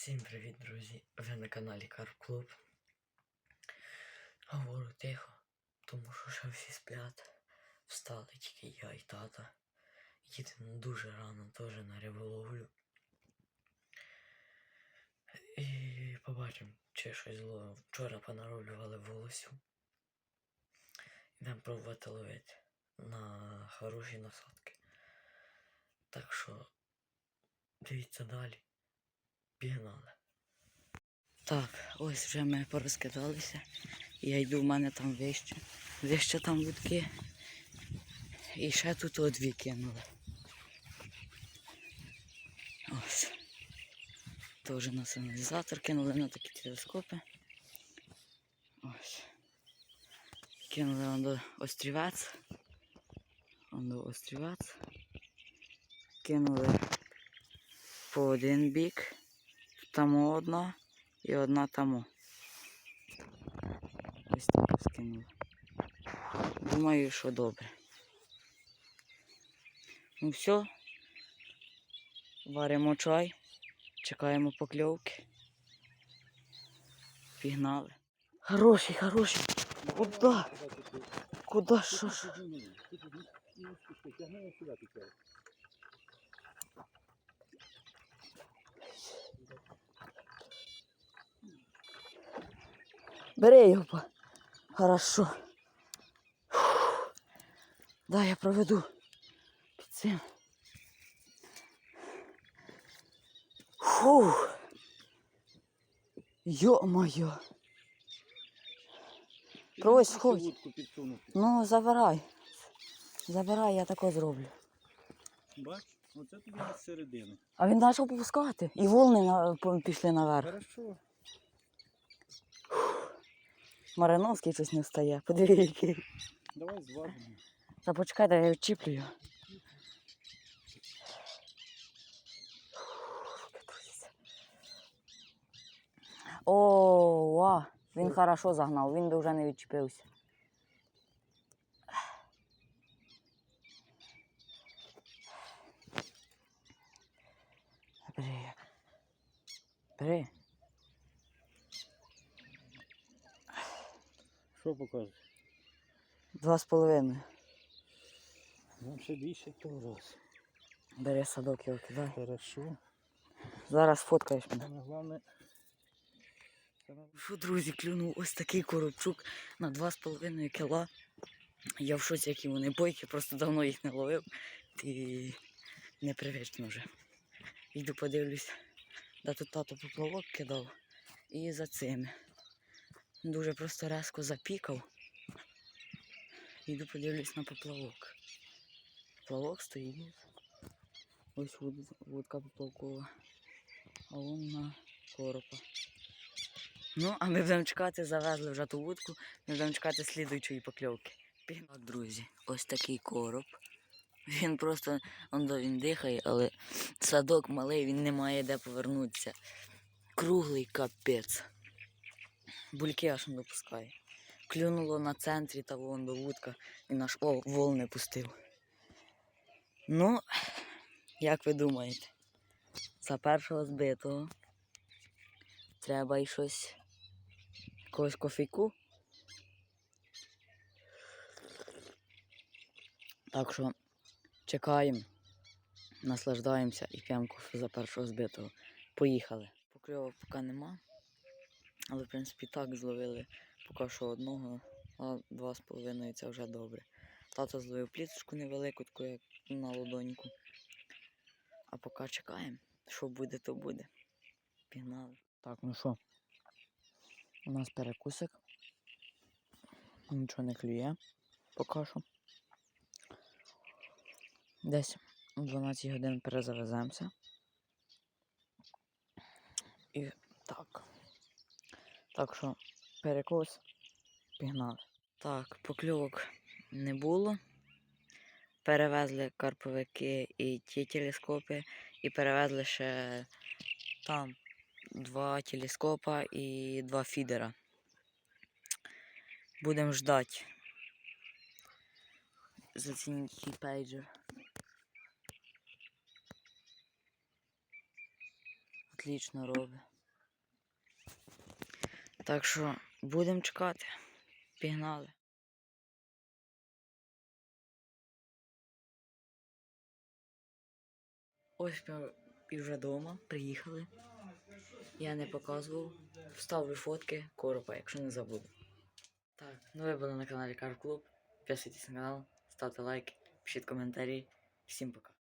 Всім привіт, друзі! Ви на каналі Карп Клуб. Говорю тихо, тому що ще всі сплять. Встали тільки я і тата. Їдемо дуже рано теж на риболовлю. І побачимо, чи щось зло. Вчора понароблювали волосю. Йдемо пробувати ловити на хороші насадки. Так що дивіться далі. Пігнали. Так, ось вже ми порозкидалися. Я йду, в мене там вище. Вище там вудки. І ще тут от дві кинули. Ось. Теж на сигналізатор кинули на такі телескопи. Ось. Кинули он до острівець. Он до острівець. Кинули по один бік. Тому одна і одна тому. Ось так скинула. Думаю, що добре. Ну все. Варимо чай, чекаємо покльовки. Пігнали. Хороший, хороший. Куда? Куда що ж? Бери його. Хорошо. Фух. Да, я проведу під цим. Фух. Йо-моє. Прось, входь. Ну, забирай. Забирай, я тако зроблю. Бач, оце тобі на середину. А він почав попускати. І волни на, пішли наверх. Хорошо. Мариновський щось не встає. Подиви, який. Давай зважимо. Та почекай, дай я відчіплю його. О, ва, він хорошо загнав, він би вже не відчепився. Бери. Бери. Що показує? Два з половиною. Нам ще більше раз. Бери садок його кидай. Хорошо. Зараз фоткаєш мене. Саме головне. Що, друзі, клюнув ось такий коробчук на 2,5 кіла. Я в шоці, які вони бойки, просто давно їх не ловив. І непривично вже. Йду подивлюсь, де тут тато поплавок кидав. І за цими. Дуже просто резко запікав. Йду подивлюсь на поплавок. Поплавок стоїть. Ось вуд- вудка поплавкова. А вон на коропа. Ну, а ми будемо чекати, завезли вже ту вудку, ми будемо чекати слідуючої покльовки. Так, друзі, ось такий короб. Він просто он, він дихає, але садок малий, він не має де повернутися. Круглий капець. Бульки аж не допускає. Клюнуло на центрі та вон до вудка і наш вол не пустив. Ну, як ви думаєте, за першого збитого треба й щось якогось кофейку. Так що чекаємо, наслаждаємося і п'ємо кофе за першого збитого. Поїхали. Покльовок поки нема. Але в принципі так зловили поки що одного, а два з половиною це вже добре. Тато зловив пліточку невелику, таку як на ладоньку. А поки чекаємо. Що буде, то буде. Пігнали. Так, ну що, у нас перекусик. Нічого не клює поки що. Десь о 12 годин перезавеземося. І. Так що перекус пігнали. Так, покльовок не було. Перевезли карповики і ті телескопи, і перевезли ще там два телескопа і два фідера. Будемо ждати. Зацініть пейджер. Отлично робить. Так що будемо чекати. Пігнали. Ось ми і вже вдома, приїхали. Я не показував. Вставлю фотки коропа, якщо не забуду. Так, ну ви були на каналі Кар Клуб. Підписуйтесь на канал, ставте лайки, пишіть коментарі. Всім пока.